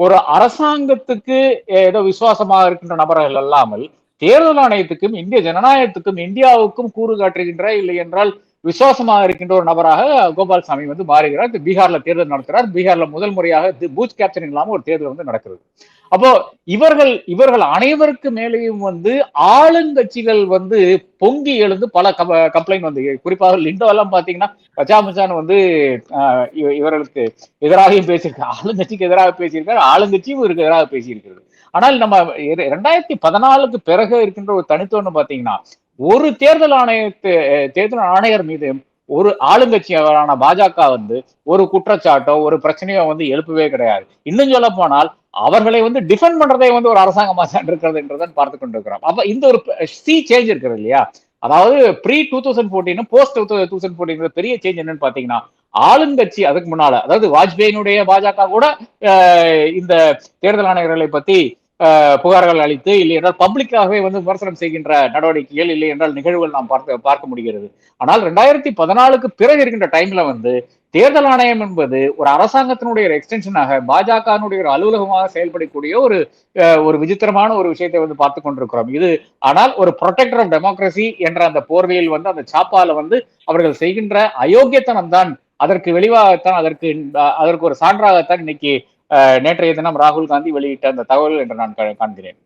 ஒரு அரசாங்கத்துக்கு ஏதோ விசுவாசமாக இருக்கின்ற நபர்கள் அல்லாமல் தேர்தல் ஆணையத்துக்கும் இந்திய ஜனநாயகத்துக்கும் இந்தியாவுக்கும் கூறு காட்டுகின்ற இல்லை என்றால் விசுவாசமாக இருக்கின்ற ஒரு நபராக கோபால்சாமி வந்து மாறுகிறார். பீகார்ல தேர்தல் நடத்துறார். பீகார்ல முதல் முறையாக பூத் கேப்சரிங் இல்லாம ஒரு தேர்தல் வந்து நடக்கிறது. அப்போ இவர்கள் இவர்கள் அனைவருக்கு மேலேயும் வந்து ஆளுங்கட்சிகள் வந்து பொங்கி எழுந்து பல கம்ப்ளைண்ட் வந்து குறிப்பாக லிண்டோ பாத்தீங்கன்னா பச்சாமச்சான் வந்து இவர்களுக்கு எதிராகவும் பேசியிருக்காரு ஆளுங்கட்சிக்கு எதிராக பேசியிருக்காரு. ஆளுங்கட்சியும் இவருக்கு எதிராக பேசியிருக்கிறது. ஆனால் நம்ம ரெண்டாயிரத்தி பதினாலுக்கு பிறகு இருக்கின்ற ஒரு தனித்துவம்னு பாத்தீங்கன்னா ஒரு தேர்தல் ஆணையத்து தேர்தல் ஆணையர் மீது ஒரு ஆளுங்கட்சியான பாஜக வந்து ஒரு குற்றச்சாட்டோ ஒரு பிரச்சனையோ வந்து எழுப்பவே கிடையாது. இன்னும் சொல்ல போனால் அவர்களை வந்து டிஃபெண்ட் பண்றதே வந்து ஒரு அரசாங்கமா தான் இருக்கிறதுன்றதான் பார்த்து கொண்டிருக்கிறோம். அப்ப இந்த ஒரு சி சேஞ்ச் இருக்கிறது இல்லையா? அதாவது pre two thousand fourteen post two thousand fourteen பெரிய சேஞ்ச் என்னன்னு பாத்தீங்கன்னா ஆளுங்கட்சி அதுக்கு முன்னால அதாவது வாஜ்பேயினுடைய பாஜக கூட இந்த தேர்தல் ஆணையர்களை பத்தி புகார்கள் அளித்து இல்லை என்றால் பப்ளிக்காகவே வந்து விமர்சனம் செய்கின்ற நடவடிக்கைகள் இல்லை என்றால் நிகழ்வுகள் நாம் பார்த்து பார்க்க முடிகிறது. ஆனால் ரெண்டாயிரத்தி பதினாலுக்கு பிறகு இருக்கின்ற டைம்ல வந்து தேர்தல் ஆணையம் என்பது ஒரு அரசாங்கத்தினுடைய ஒரு எக்ஸ்டென்ஷனாக பாஜகனுடைய ஒரு அலுவலகமாக செயல்படக்கூடிய ஒரு ஒரு விசித்திரமான ஒரு விஷயத்தை வந்து பார்த்து கொண்டிருக்கிறோம். இது ஆனால் ஒரு ப்ரொடெக்டர் ஆஃப் டெமோக்ரஸி என்ற அந்த போர்வையில் வந்து அந்த சாப்பால வந்து அவர்கள் செய்கின்ற அயோக்கியத்தனம் தான் அதற்கு வெளிவாகத்தான் அதற்கு அதற்கு ஒரு சான்றாகத்தான் இன்னைக்கு நேற்றைய தினம் ராகுல் காந்தி வெளியிட்ட அந்த தகவல் என்று நான் காண்கிறேன்.